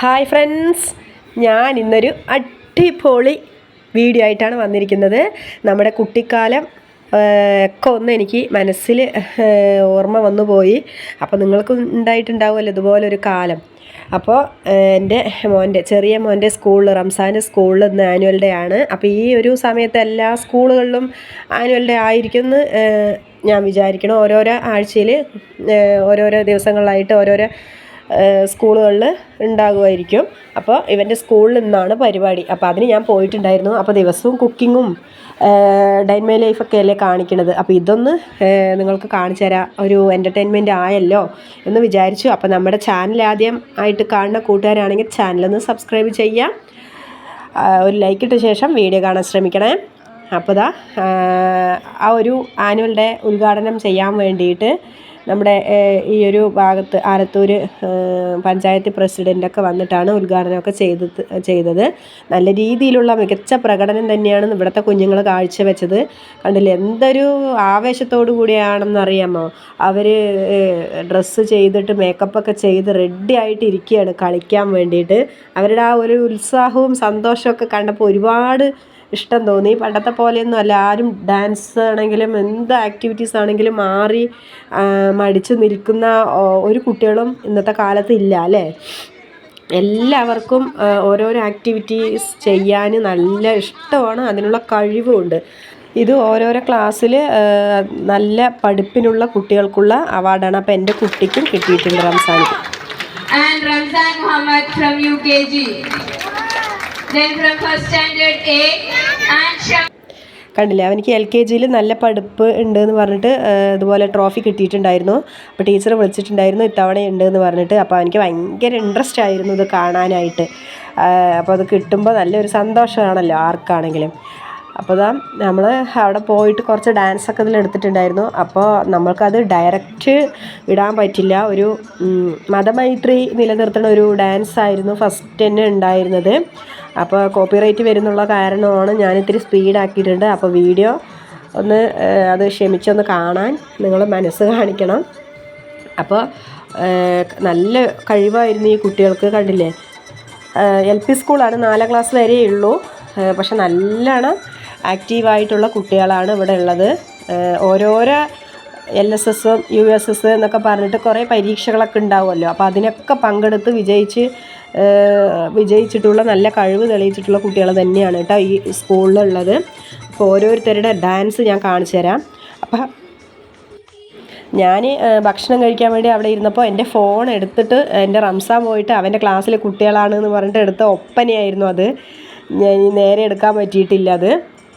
Hi friends ഞാൻ ഇന്നൊരു അടിപൊളി വീഡിയോ ആയിട്ടാണ് വന്നിരിക്കുന്നത്. നമ്മുടെ കുട്ടിക്കാലം ഒക്കെ ഒന്ന് എനിക്ക് മനസ്സിൽ ഓർമ്മ വന്നു പോയി. അപ്പോൾ നിങ്ങൾക്ക് ഉണ്ടായിട്ടുണ്ടാവുമല്ലോ ഇതുപോലൊരു കാലം. അപ്പോൾ എന്റെ മോന്റെ ചെറിയ മോന്റെ സ്കൂളിൽ റംസാന്റെ സ്കൂളിൽ ഇന്ന് ആനുവൽ ഡേ ആണ്. അപ്പോൾ ഈ ഒരു സമയത്ത് എല്ലാ സ്കൂളുകളിലും ആനുവൽ ഡേ ആയിരിക്കും എന്ന് ആ, ഞാൻ വിചാരിക്കണം. ഓരോരോ ആഴ്ചയിൽ ഓരോരോ ദിവസങ്ങളിലായിട്ട് ഓരോരോ സ്കൂളുകളിൽ ഉണ്ടാകുമായിരിക്കും. അപ്പോൾ ഇവന്റെ സ്കൂളിൽ നിന്നാണ് പരിപാടി. അപ്പോൾ അതിന് ഞാൻ പോയിട്ടുണ്ടായിരുന്നു. അപ്പോൾ ദിവസവും കുക്കിങ്ങും ഡൈൻ മൈ ലൈഫൊക്കെ അല്ലേ കാണിക്കണത്. അപ്പോൾ ഇതൊന്ന് നിങ്ങൾക്ക് കാണിച്ചു തരാം. ഒരു എന്റർടൈൻമെന്റ് ആയല്ലോ എന്ന് വിചാരിച്ചു. അപ്പോൾ നമ്മുടെ ചാനൽ ആദ്യം ആയിട്ട് കാണുന്ന കൂട്ടുകാരാണെങ്കിൽ ചാനലൊന്ന് സബ്സ്ക്രൈബ് ചെയ്യാം. ഒരു ലൈക്ക് ഇട്ട ശേഷം വീഡിയോ കാണാൻ ശ്രമിക്കണേ. അപ്പോൾ ദാ ആ ഒരു ആനുവൽ ഡേ ഉദ്ഘാടനം ചെയ്യാൻ വേണ്ടിയിട്ട് നമ്മുടെ ഈ ഒരു ഭാഗത്ത് ആലത്തൂർ പഞ്ചായത്ത് പ്രസിഡന്റൊക്കെ വന്നിട്ടാണ് ഉദ്ഘാടനമൊക്കെ ചെയ്തത് ചെയ്തത്. നല്ല രീതിയിലുള്ള മികച്ച പ്രകടനം തന്നെയാണ് ഇവിടുത്തെ കുഞ്ഞുങ്ങൾ കാഴ്ചവെച്ചത്. കണ്ടില്ലേ എന്തൊരു ആവേശത്തോടു കൂടിയാണെന്നറിയാമോ? അവർ ഡ്രസ്സ് ചെയ്തിട്ട് മേക്കപ്പൊക്കെ ചെയ്ത് റെഡി ആയിട്ട് ഇരിക്കുകയാണ് കളിക്കാൻ വേണ്ടിയിട്ട്. അവരുടെ ആ ഒരു ഉത്സാഹവും സന്തോഷമൊക്കെ കണ്ടപ്പോൾ ഒരുപാട് ഇഷ്ടം തോന്നി. പണ്ടത്തെ പോലെയൊന്നും അല്ല. ആരും ഡാൻസ് ആണെങ്കിലും എന്ത് ആക്ടിവിറ്റീസ് ആണെങ്കിലും മാറി മടിച്ച് നിൽക്കുന്ന ഒരു കുട്ടികളും ഇന്നത്തെ കാലത്ത് ഇല്ല അല്ലേ? എല്ലാവർക്കും ഓരോരോ ആക്ടിവിറ്റീസ് ചെയ്യാൻ നല്ല ഇഷ്ടമാണ്. അതിനുള്ള കഴിവുമുണ്ട് ഇത് ഓരോരോ ക്ലാസ്സിൽ നല്ല പഠിപ്പിനുള്ള കുട്ടികൾക്കുള്ള അവാർഡാണ് അപ്പോൾ എന്റെ കുട്ടിക്കും കിട്ടിയിട്ടുണ്ട് Ramzan and Ramzan Muhammad from UKG. Then from first standard A കണ്ടില്ലേ? അവനിക്ക് എൽ കെ ജിയിൽ നല്ല പഠിപ്പ് ഉണ്ട് എന്ന് പറഞ്ഞിട്ട് ഇതുപോലെ ട്രോഫി കിട്ടിയിട്ടുണ്ടായിരുന്നു. അപ്പോൾ ടീച്ചർ വിളിച്ചിട്ടുണ്ടായിരുന്നു ഇത്തവണ ഉണ്ട് എന്ന് പറഞ്ഞിട്ട്. അപ്പോൾ അവനിക്ക് ഭയങ്കര ഇൻട്രസ്റ്റ് ആയിരുന്നു ഇത് കാണാനായിട്ട്. അപ്പോൾ അത് കിട്ടുമ്പോൾ നല്ലൊരു സന്തോഷമാണല്ലോ ആർക്കാണെങ്കിലും. അപ്പോൾ ഇതാ നമ്മൾ അവിടെ പോയിട്ട് കുറച്ച് ഡാൻസ് ഡാൻസൊക്കെ ഇതിൽ എടുത്തിട്ടുണ്ടായിരുന്നു. അപ്പോൾ നമ്മൾക്കത് ഡയറക്റ്റ് ഇടാൻ പറ്റില്ല. ഒരു മതമൈത്രി നിലനിർത്തുന്ന ഒരു ഡാൻസ് ആയിരുന്നു ഫസ്റ്റ് തന്നെ ഉണ്ടായിരുന്നത്. അപ്പോൾ കോപ്പിറൈറ്റ് വരുന്നുള്ള കാരണമാണ് ഞാൻ ഇത്തിരി സ്പീഡാക്കിയിട്ടുണ്ട് അപ്പോൾ വീഡിയോ ഒന്ന് അത് ക്ഷമിച്ചൊന്ന് കാണാൻ നിങ്ങൾ മനസ്സ് കാണിക്കണം. അപ്പോൾ നല്ല കഴിവായിരുന്നു ഈ കുട്ടികൾക്ക് കണ്ടില്ലേ? എൽ പി സ്കൂളാണ് നാലാം ക്ലാസ് വരെയുള്ളൂ പക്ഷെ നല്ലോണം ആക്റ്റീവായിട്ടുള്ള കുട്ടികളാണ് ഇവിടെ ഉള്ളത്. ഓരോരോ L S S U S S എന്നൊക്കെ പറഞ്ഞിട്ട് കുറേ പരീക്ഷകളൊക്കെ ഉണ്ടാവുമല്ലോ. അപ്പോൾ അതിനൊക്കെ പങ്കെടുത്ത് വിജയിച്ച് വിജയിച്ചിട്ടുള്ള നല്ല കഴിവ് തെളിയിച്ചിട്ടുള്ള കുട്ടികൾ തന്നെയാണ് കേട്ടോ ഈ സ്കൂളിലുള്ളത്. അപ്പോൾ ഓരോരുത്തരുടെ ഡാൻസ് ഞാൻ കാണിച്ചു തരാം. അപ്പം ഞാൻ ഭക്ഷണം കഴിക്കാൻ വേണ്ടി അവിടെ ഇരുന്നപ്പോൾ എന്റെ ഫോൺ എടുത്തിട്ട് എന്റെ റംസാൻ പോയിട്ട് അവന്റെ ക്ലാസ്സിലെ കുട്ടികളാണ് എന്ന് പറഞ്ഞിട്ട് എടുത്ത ഒപ്പനയായിരുന്നു അത്. ഞാൻ നേരെ എടുക്കാൻ പറ്റിയിട്ടില്ല അത്.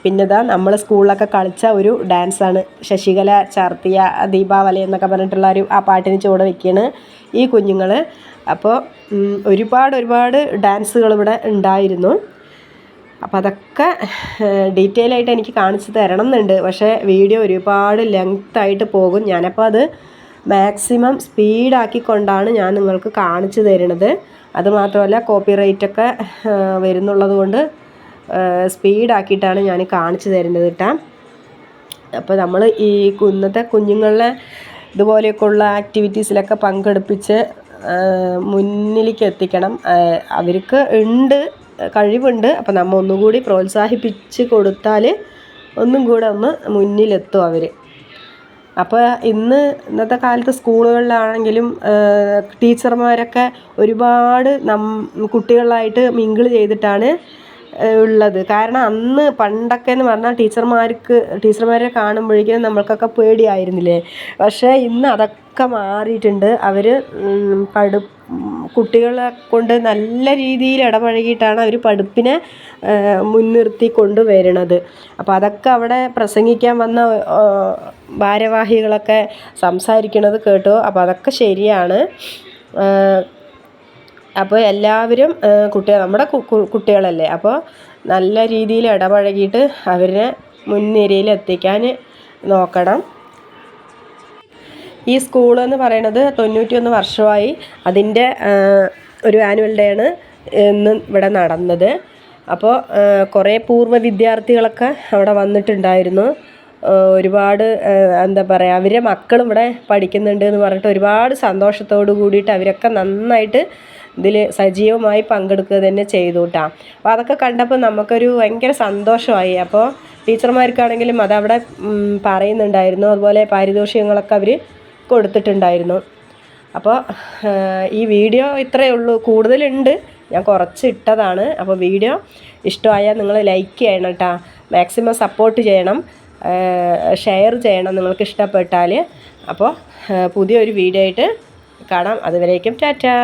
പിന്നെ ഇതാ നമ്മൾ സ്കൂളിലൊക്കെ കളിച്ച ഒരു ഡാൻസാണ്. ശശികല ചാർത്തിയ ദീപാവലി എന്നൊക്കെ പറഞ്ഞിട്ടുള്ള ഒരു ആ പാട്ടിന് ചുവട് വെക്കുകയാണ് ഈ കുഞ്ഞുങ്ങൾ അപ്പോൾ ഒരുപാട് ഒരുപാട് ഡാൻസുകൾ ഇവിടെ ഉണ്ടായിരുന്നു. അപ്പോൾ അതൊക്കെ ഡീറ്റെയിൽ ആയിട്ട് എനിക്ക് കാണിച്ചു തരണം എന്നുണ്ട്. പക്ഷേ വീഡിയോ ഒരുപാട് ലെങ്ത് ആയിട്ട് പോകും. ഞാനപ്പോൾ അത് മാക്സിമം സ്പീഡാക്കിക്കൊണ്ടാണ് ഞാൻ നിങ്ങൾക്ക് കാണിച്ചു തരുന്നത്. അതുമാത്രമല്ല കോപ്പി കോപ്പിറൈറ്റ് ഒക്കെ വരുന്നുള്ളത് കൊണ്ട് സ്പീഡാക്കിയിട്ടാണ് ഞാൻ കാണിച്ചു തരുന്നത് കേട്ടോ അപ്പോൾ നമ്മൾ ഈ ഇന്നത്തെ കുഞ്ഞുങ്ങളെ ഇതുപോലെയൊക്കെയുള്ള ആക്ടിവിറ്റീസിലൊക്കെ പങ്കെടുപ്പിച്ച് മുന്നിലേക്ക് എത്തിക്കണം. അവർക്ക് ഉണ്ട് കഴിവുണ്ട്. അപ്പോൾ നമ്മൾ ഒന്നുകൂടി പ്രോത്സാഹിപ്പിച്ച് കൊടുത്താൽ ഒന്നും കൂടെ ഒന്ന് മുന്നിലെത്തും അവർ അപ്പോൾ ഇന്ന് ഇന്നത്തെ കാലത്ത് സ്കൂളുകളിലാണെങ്കിലും ടീച്ചർമാരൊക്കെ ഒരുപാട് നം കുട്ടികളായിട്ട് മിങ്കിൾ ചെയ്തിട്ടാണ് ഉള്ളത്. കാരണം അന്ന് പണ്ടൊക്കെ എന്ന് പറഞ്ഞാൽ ടീച്ചർമാർക്ക് ടീച്ചർമാരെ കാണുമ്പോഴേക്കും നമ്മൾക്കൊക്കെ പേടിയായിരുന്നില്ലേ? പക്ഷേ ഇന്ന് അതൊക്കെ മാറിയിട്ടുണ്ട്. അവർ പഠി കുട്ടികളെ കൊണ്ട് നല്ല രീതിയിൽ ഇടപഴകിയിട്ടാണ് അവർ പഠിപ്പിനെ മുൻനിർത്തി കൊണ്ടുവരുന്നത്. അപ്പോൾ അതൊക്കെ അവിടെ പ്രസംഗിക്കാൻ വന്ന ഭാരവാഹികളൊക്കെ സംസാരിക്കണത് കേട്ടു. അപ്പോൾ അതൊക്കെ ശരിയാണ്. അപ്പോൾ എല്ലാവരും കുട്ടികൾ നമ്മുടെ കുട്ടികളല്ലേ അപ്പോൾ നല്ല രീതിയിൽ ഇടപഴകിയിട്ട് അവരെ മുൻനിരയിൽ എത്തിക്കാൻ നോക്കണം. ഈ സ്കൂൾ എന്ന് പറയുന്നത് തൊണ്ണൂറ്റിയൊന്ന് വർഷമായി അതിന്റെ ഒരു ആനുവൽ ഡേ ആണ് ഇന്ന് ഇവിടെ നടന്നത്. അപ്പോൾ കുറേ പൂർവ വിദ്യാർത്ഥികളൊക്കെ അവിടെ വന്നിട്ടുണ്ടായിരുന്നു. ഒരുപാട് എന്താ പറയുക അവരെ മക്കളും ഇവിടെ പഠിക്കുന്നുണ്ട് എന്ന് പറഞ്ഞിട്ട് ഒരുപാട് സന്തോഷത്തോട് കൂടിയിട്ട് അവരൊക്കെ നന്നായിട്ട് ഇതിൽ സജീവമായി പങ്കെടുക്കുക തന്നെ ചെയ്തു കേട്ടോ അപ്പോൾ അതൊക്കെ കണ്ടപ്പോൾ നമുക്കൊരു ഭയങ്കര സന്തോഷമായി. അപ്പോൾ ടീച്ചർമാർക്കാണെങ്കിലും അതവിടെ പറയുന്നുണ്ടായിരുന്നു. അതുപോലെ പാരിതോഷികങ്ങളൊക്കെ അവർ കൊടുത്തിട്ടുണ്ടായിരുന്നു. അപ്പോൾ ഈ വീഡിയോ ഇത്രയേ ഉള്ളൂ. കൂടുതലുണ്ട്. ഞാൻ കുറച്ച് ഇട്ടതാണ് അപ്പോൾ വീഡിയോ ഇഷ്ടമായാൽ നിങ്ങൾ ലൈക്ക് ചെയ്യണം കേട്ടോ മാക്സിമം സപ്പോർട്ട് ചെയ്യണം. ഷെയർ ചെയ്യണം നിങ്ങൾക്ക് ഇഷ്ടപ്പെട്ടാൽ അപ്പോൾ പുതിയൊരു വീഡിയോ ആയിട്ട് കാണാം. അതുവരേക്കും ടാറ്റാ.